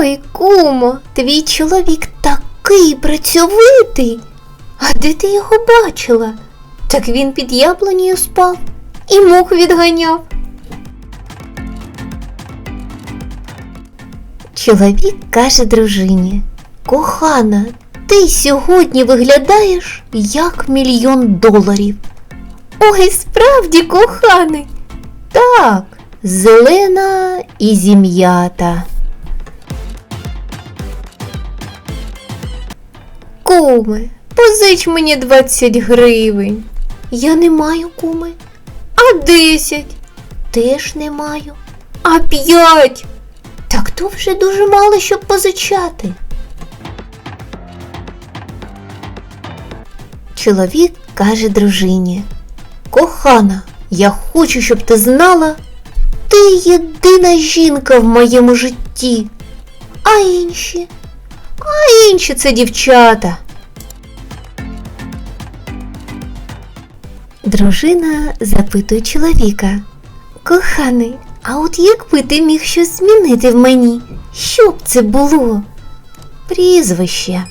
Ой, кумо, твій чоловік такий працьовитий. А де ти його бачила? Так він під яблунею спав і мух відганяв. Чоловік каже дружині: Кохана, ти сьогодні виглядаєш як мільйон доларів. Ой, справді, коханий. Так, зелена і зім'ята. Куме, позич мені 20 гривень. Я не маю, куми. А 10? Теж не маю. А 5? Так то вже дуже мало, щоб позичати. Чоловік каже дружині. Кохана, я хочу, щоб ти знала, ти єдина жінка в моєму житті. А інші? А інші це дівчата. Дружина запитує чоловіка. Коханий, а от якби ти міг щось змінити в мені, що б це було? Прізвище.